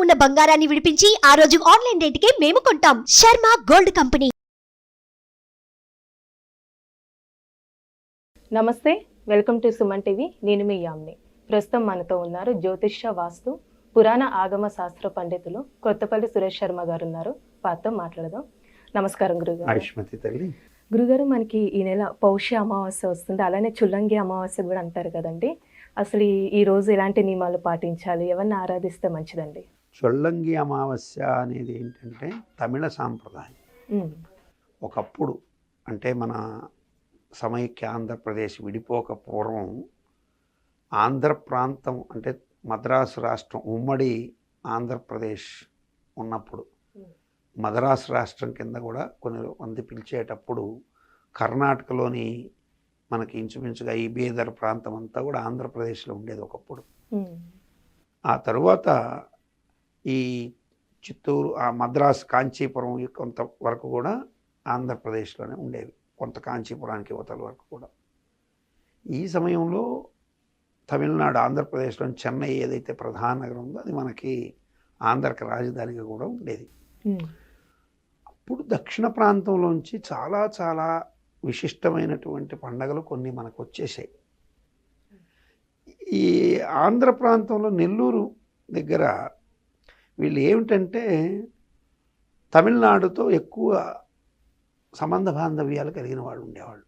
ఉన్న బంగారాన్ని విడిపించి ఆ రోజు ఆన్లైన్ రేటుకే మేము కొంటాం. Sharma gold company. నమస్తే వెల్కమ్ టు సుమన్ టీవీ. నేను మీ యామ్ని. ప్రస్తుతం మనతో ఉన్నారు జ్యోతిష్య వాస్తు పురాణ ఆగమ శాస్త్ర పండితులు కొత్తపల్లి సురేష్ శర్మ గారు ఉన్నారు వారితో మాట్లాడదాం. నమస్కారం గురుగారు. తల్లి. గురుగారు మనకి ఈ నెల పౌష్య అమావాస్య వస్తుంది. అలానే చుల్లంగి అమావాస్య కూడా అంటారు కదండి. అసలు ఈ- ఈ రోజు ఎలాంటి నియమాలు పాటించాలి? ఎవరిని ఆరాధిస్తే మంచిదండి? చొల్లంగి అమావాస్య అనేది ఏంటంటే తమిళ సాంప్రదాయం. ఒకప్పుడు అంటే మన సమైక్య ఆంధ్రప్రదేశ్ విడిపోక పూర్వం ఆంధ్ర ప్రాంతం అంటే మద్రాసు రాష్ట్రం ఉమ్మడి ఆంధ్రప్రదేశ్ ఉన్నప్పుడు మద్రాసు రాష్ట్రం కింద కూడా కొన్ని మంది పిలిచేటప్పుడు కర్ణాటకలోని మనకి ఇంచుమించుగా ఈ బీదర్ ప్రాంతం అంతా కూడా ఆంధ్రప్రదేశ్లో ఉండేది ఒకప్పుడు. ఆ తరువాత ఈ చిత్తూరు ఆ మద్రాసు కాంచీపురం కొంత వరకు కూడా ఆంధ్రప్రదేశ్లోనే ఉండేవి. కొంత కాంచీపురానికి యువతల వరకు కూడా. ఈ సమయంలో తమిళనాడు ఆంధ్రప్రదేశ్లోని చెన్నై ఏదైతే ప్రధాన నగరం ఉందో అది మనకి ఆంధ్రకి రాజధానిగా కూడా ఉండేది. అప్పుడు దక్షిణ ప్రాంతంలోంచి చాలా చాలా విశిష్టమైనటువంటి పండగలు కొన్ని మనకు వచ్చేసాయి. ఈ ఆంధ్ర ప్రాంతంలో నెల్లూరు దగ్గర వీళ్ళు ఏమిటంటే తమిళనాడుతో ఎక్కువ సంబంధ బాంధవ్యాలు కలిగిన వాళ్ళు ఉండేవాళ్ళు.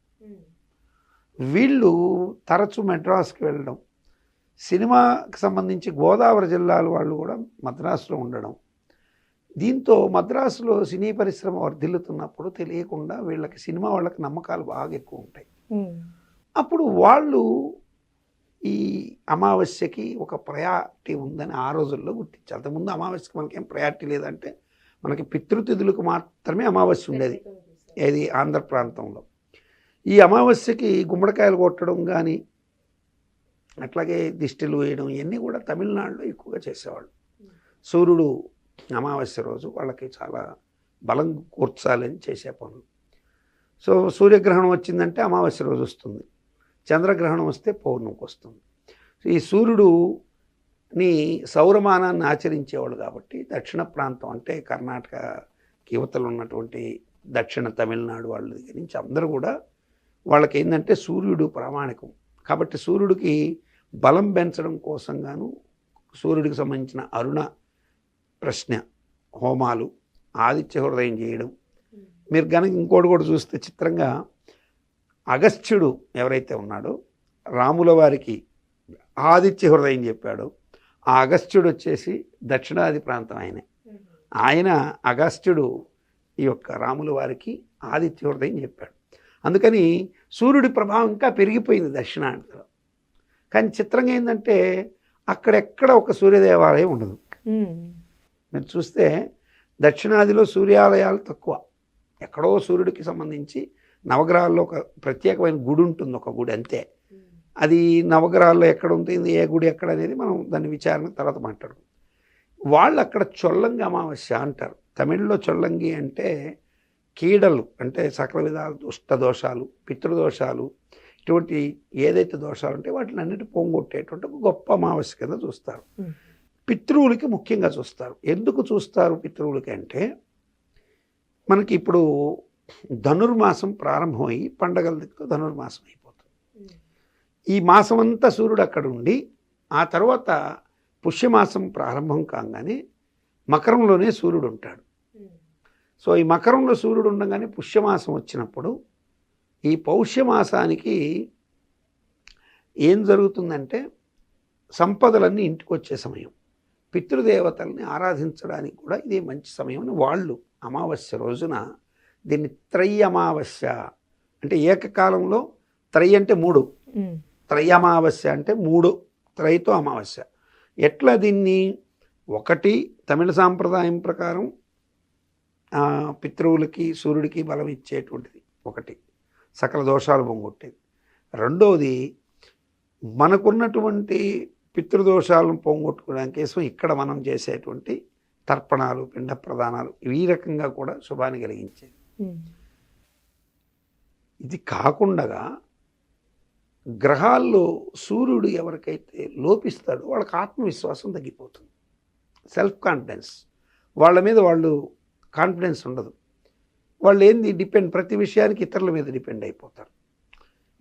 వీళ్ళు తరచు మెడ్రాస్కి వెళ్ళడం సినిమాకి సంబంధించి గోదావరి జిల్లాల వాళ్ళు కూడా మద్రాసులో ఉండడం. దీంతో మద్రాసులో సినీ పరిశ్రమ వర్ధిల్లుతున్నప్పుడు తెలియకుండా వీళ్ళకి సినిమా వాళ్ళకి నమ్మకాలు బాగా ఎక్కువ ఉంటాయి. ఉమ్, అప్పుడు వాళ్ళు అమావాస్యకి ఒక ప్రయారిటీ ఉందని ఆ రోజుల్లో గుర్తించారు అంతకుముందు అమావాస్యకి మనకేం ప్రయారిటీ లేదంటే మనకి పితృతిథులకు మాత్రమే అమావాస్య ఉండేది. ఏది? ఆంధ్ర ప్రాంతంలో. ఈ అమావాస్యకి గుమ్మడికాయలు కొట్టడం కానీ అట్లాగే దిష్టిలు వేయడం ఇవన్నీ కూడా తమిళనాడులో ఎక్కువగా చేసేవాళ్ళు. సూర్యుడు అమావాస్య రోజు వాళ్ళకి చాలా బలం కూర్చాలని చేసే పనులు. సో సూర్యగ్రహణం వచ్చిందంటే అమావాస్య రోజు వస్తుంది. చంద్రగ్రహణం వస్తే పౌర్ణమికి వస్తుంది. ఈ సూర్యుడుని సౌరమానాన్ని ఆచరించేవాళ్ళు కాబట్టి దక్షిణ ప్రాంతం అంటే కర్ణాటక యువతలు ఉన్నటువంటి దక్షిణ తమిళనాడు వాళ్ళ దగ్గర నుంచి అందరూ కూడా వాళ్ళకి ఏంటంటే సూర్యుడు ప్రామాణికం. కాబట్టి సూర్యుడికి బలం పెంచడం కోసం గాను సూర్యుడికి సంబంధించిన అరుణ ప్రశ్న హోమాలు ఆదిత్య హృదయం చేయడం. మీరు కనుక ఇంకోటి కూడా చూస్తే చిత్రంగా అగస్త్యుడు ఎవరైతే ఉన్నాడో రాముల వారికి ఆదిత్య హృదయం చెప్పాడో. ఆ అగస్త్యుడు వచ్చేసి దక్షిణాది ప్రాంతం ఆయనే. ఆయన అగస్త్యుడు ఈ యొక్క రాముల వారికి ఆదిత్య హృదయం చెప్పాడు. అందుకని సూర్యుడి ప్రభావం ఇంకా పెరిగిపోయింది దక్షిణాదిలో కానీ చిత్రంగా ఏంటంటే అక్కడెక్కడ ఒక సూర్యదేవాలయం ఉండదు. మీరు చూస్తే దక్షిణాదిలో సూర్యాలయాలు తక్కువ. ఎక్కడో సూర్యుడికి సంబంధించి నవగ్రహాల్లో ఒక ప్రత్యేకమైన గుడి ఉంటుంది ఒక గుడి అంతే. అది నవగ్రహాల్లో ఎక్కడ ఉంటుంది ఏ గుడి ఎక్కడ అనేది మనం దాని విచారణ తర్వాత మాట్లాడుకుందాం. వాళ్ళు అక్కడ చొల్లంగి అమావాస్య అంటారు. తమిళ్ళో చొల్లంగి అంటే కీడలు అంటే సకల విధాల దుష్ట దోషాలు పితృదోషాలు ఇటువంటి ఏదైతే దోషాలు ఉంటే వాటిని అన్నిటి పోగొట్టేటువంటి ఒక గొప్ప అమావాస్య కింద చూస్తారు. పితృవులకి ముఖ్యంగా చూస్తారు. ఎందుకు చూస్తారు పితృవులకి అంటే మనకి ఇప్పుడు ధనుర్మాసం ప్రారంభమై పండగల దిక్కు ధనుర్మాసం అయిపోతుంది ఈ మాసం అంతా సూర్యుడు అక్కడ ఉండి ఆ తర్వాత పుష్యమాసం ప్రారంభం కాగానే మకరంలోనే సూర్యుడు ఉంటాడు సో ఈ మకరంలో సూర్యుడు ఉండగానే పుష్యమాసం వచ్చినప్పుడు ఈ పౌష్యమాసానికి ఏం జరుగుతుందంటే సంపదలన్నీ ఇంటికి వచ్చే సమయం. పితృదేవతల్ని ఆరాధించడానికి కూడా ఇదే మంచి సమయం అని వాళ్ళు అమావాస్య రోజున దీన్ని త్రయ్య అమావాస్య అంటే ఏకకాలంలో త్రై అంటే మూడు. ఉమ్, త్రయ అమావాస్య అంటే మూడు త్రయతో అమావాస్య. ఎట్లా దీన్ని? ఒకటి తమిళ సాంప్రదాయం ప్రకారం పితృవులకి సూర్యుడికి బలం ఇచ్చేటువంటిది. ఒకటి సకల దోషాలు పొంగొట్టేది. రెండవది మనకున్నటువంటి పితృదోషాలను పోగొట్టుకోవడానికి కోసం ఇక్కడ మనం చేసేటువంటి తర్పణాలు పిండ ప్రదానాలు ఈ రకంగా కూడా శుభాన్ని కలిగించేది. ఇది కాకుండా గ్రహాల్లో సూర్యుడు ఎవరికైతే లోపిస్తాడో వాళ్ళకి ఆత్మవిశ్వాసం తగ్గిపోతుంది. సెల్ఫ్ కాన్ఫిడెన్స్ వాళ్ళ మీద వాళ్ళు కాన్ఫిడెన్స్ ఉండదు. వాళ్ళు ఏంది డిపెండ్ ప్రతి విషయానికి ఇతరుల మీద డిపెండ్ అయిపోతారు.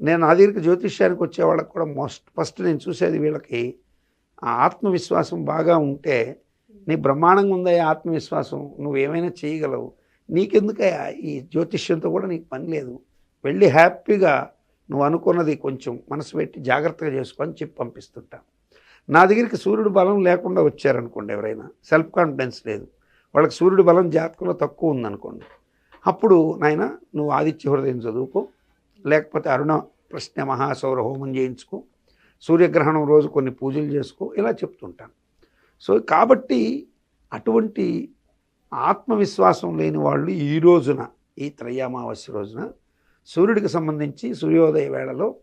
నేను ఆధీరిక జ్యోతిష్యానికి వచ్చే వాళ్ళకి కూడా మోస్ట్ ఫస్ట్ నేను చూసేది వీళ్ళకి ఆ ఆత్మవిశ్వాసం బాగా ఉంటే నీ బ్రహ్మాండంగా ఉందా ఆత్మవిశ్వాసం? నువ్వు ఏమైనా చేయగలవు? నీకెందుకయ్యా? ఈ జ్యోతిష్యంతో కూడా నీకు పని లేదు. వెళ్ళి హ్యాపీగా నువ్వు అనుకున్నది కొంచెం మనసు పెట్టి జాగ్రత్తగా చేసుకో చెప్పి పంపిస్తుంటా. నా దగ్గరికి సూర్యుడు బలం లేకుండా వచ్చారనుకోండి ఎవరైనా. సెల్ఫ్ కాన్ఫిడెన్స్ లేదు. వాళ్ళకి సూర్యుడు బలం జాతకంలో తక్కువ ఉందనుకోండి. అప్పుడు నాయన నువ్వు ఆదిత్య హృదయం చదువుకో. లేకపోతే అరుణ ప్రశ్న మహాసౌర హోమం చేయించుకో. సూర్యగ్రహణం రోజు కొన్ని పూజలు చేసుకో. ఇలా చెప్తుంటాను సో కాబట్టి అటువంటి ఆత్మవిశ్వాసం లేని వాళ్ళు ఈ రోజున ఈ త్రయామావాస్య రోజున సూర్యుడికి సంబంధించి సూర్యోదయ వేళలో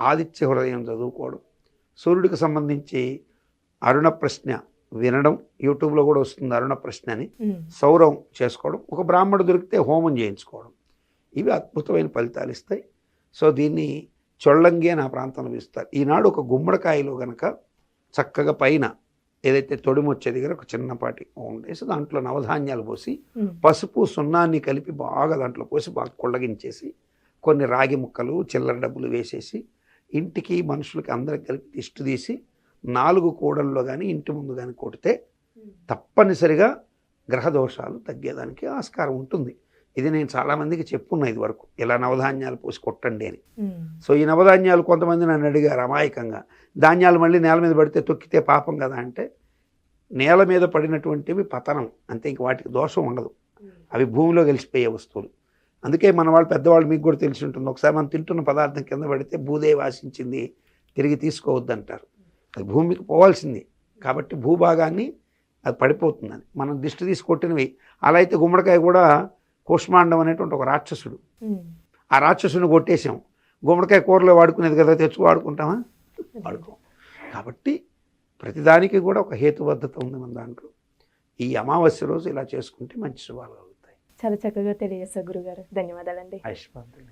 ఆదిత్య హృదయం చదువుకోవడం సూర్యుడికి సంబంధించి అరుణ ప్రశ్న వినడం యూట్యూబ్లో కూడా వస్తుంది అరుణ ప్రశ్న అని సౌరం చేసుకోవడం ఒక బ్రాహ్మడు దొరికితే హోమం చేయించుకోవడం. ఇవి అద్భుతమైన ఫలితాలు ఇస్తాయి. సో దీన్ని చొల్లంగి అని ఆ ప్రాంతంలో పిలుస్తారు. ఈనాడు ఒక గుమ్మడికాయలో గనక చక్కగా పైన ఏదైతే తొడిమి వచ్చే దగ్గర ఒక చిన్నపాటి ఉండేసి దాంట్లో నవధాన్యాలు పోసి పసుపు సున్నాన్ని కలిపి బాగా దాంట్లో పోసి బాగా కొళ్ళగించేసి కొన్ని రాగి ముక్కలు చిల్లర డబ్బులు వేసేసి ఇంటికి మనుషులకి అందరికి కలిపి దిష్టి తీసి నాలుగు కూడల్లో కానీ ఇంటి ముందు కానీ కొడితే తప్పనిసరిగా గ్రహ దోషాలు తగ్గేదానికి ఆస్కారం ఉంటుంది. ఇది నేను చాలామందికి చెప్పున్నా ఇది వరకు ఇలా నవధాన్యాలు పోసి కొట్టండి అని. సో ఈ నవధాన్యాలు కొంతమంది నన్ను అడిగారు అమాయకంగా ధాన్యాలు మళ్ళీ నేల మీద పడితే తొక్కితే పాపం కదా? అంటే నేల మీద పడినటువంటివి పతనం అంతే ఇంక వాటికి దోషం ఉండదు. అవి భూమిలో కలిసిపోయే వస్తువులు. అందుకే మన వాళ్ళు పెద్దవాళ్ళు మీకు కూడా తెలిసి ఉంటుంది. ఒకసారి మనం తింటున్న పదార్థం కింద పడితే భూదేవి ఆశించింది తిరిగి తీసుకోవద్దంటారు. అది భూమికి పోవాల్సింది. కాబట్టి భూభాగాన్ని అది పడిపోతుందని. మనం దిష్టి తీసి కొట్టినవి. అలా అయితే గుమ్మడికాయ కూడా కూష్మాండం అనేటువంటి ఒక రాక్షసుడు. ఆ రాక్షసుని కొట్టేసాం గుమ్మడికాయ కూరలో వాడుకునేది కదా తెచ్చి వాడుకుంటామా? వాడుకోం. కాబట్టి ప్రతిదానికి కూడా ఒక హేతుబద్ధత ఉంది మన దాంట్లో. ఈ అమావాస్య రోజు ఇలా చేసుకుంటే మంచి శుభాలు కలుగుతాయి. చాలా చక్కగా తెలియజేస్తారు గురుగారు. ధన్యవాదాలండి. ఆయుష్మాన్